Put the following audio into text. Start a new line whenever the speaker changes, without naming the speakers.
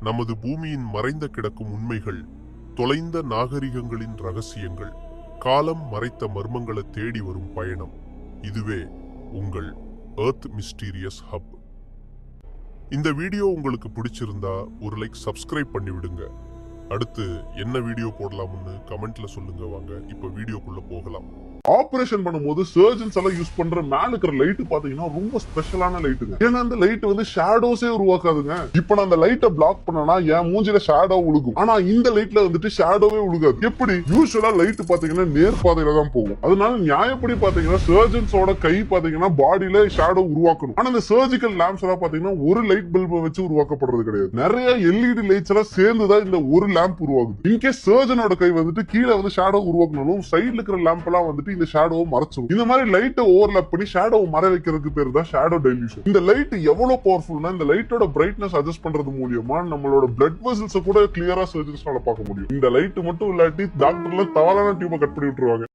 நமது பூமியின் மறைந்த கிடக்கும் உண்மைகள் தொலைந்த நாகரிகங்களின் ரகசியங்கள் காலம் மறைத்த மர்மங்களை தேடி வரும் பயணம். இதுவே உங்கள் ஏர்த் மிஸ்டீரியஸ் ஹப் இந்த வீடியோ உங்களுக்கு பிடிச்சிருந்தா ஒரு லைக் சப்ஸ்கிரைப் பண்ணி விடுங்க அடுத்து என்ன வீடியோ போடலாம்னு கமெண்ட்ல சொல்லுங்க வாங்க. இப்ப வீடியோக்குள்ள போகலாம்.
ஆபரேஷன் பண்ணும்போது சர்ஜன்ஸ் எல்லாம் யூஸ் பண்ற மேல இருக்கிற லைட் பாத்தீங்கன்னா ரொம்ப ஸ்பெஷலான லைட்டுங்க ஏன்னா அந்த லைட் வந்து ஷேடோஸே உருவாக்காதுங்க. இப்ப நான் அந்த லைட்டை பிளாக் பண்ணனா என் மூஞ்சில ஷேடோ உழுகும். ஆனா இந்த லைட்ல வந்துட்டு ஷேடோவே உழுகாது. எப்படி? யூஸ்வலா லைட் பாத்தீங்கன்னா நேர் பாதையில தான் போகும். அதனால நியாயப்படி பாத்தீங்கன்னா சர்ஜன்ஸோட கை பாத்தீங்கன்னா பாடியில ஷேடோ உருவாக்கணும். ஆனா இந்த சர்ஜிக்கல் லேம்ப்ஸ் எல்லாம் பாத்தீங்கன்னா ஒரு லைட் பல்பை வச்சு உருவாக்கப்படுறது கிடையாது. நிறைய எல்இடி லைட்ஸ் எல்லாம் சேர்ந்துதான் இந்த ஒரு லேம்ப் உருவாகுது. இன்கே சர்ஜனோட கை வந்துட்டு கீழே வந்து ஷேடோ உருவாக்கணும் சைட்ல இருக்கிற லேம்ப் எல்லாம் வந்துட்டு இந்த ஷேடோவை மறைச்சிடும் இந்த மாதிரி லைட்டை ஓவர்லாப் பண்ணி ஷேடோ மறை வைக்கிறதுக்கு பேர் தான் ஷேடோ டைல்யூஷன் இந்த லைட் எவ்வளவு பவர்ஃபுல்னா இந்த லைட்டோட பிரைட்னஸ் அட்ஜஸ்ட் பண்றது மூலியமா நம்மளோட பிளட் வெசல்ஸ் கூட கிளியரா சர்ஜன்ஸ்னால பார்க்க முடியும். இந்த லைட் மட்டும் இல்லாட்டி டாக்டர்ல தவறான டியூபை கட் பண்ணி விட்டுருவாங்க.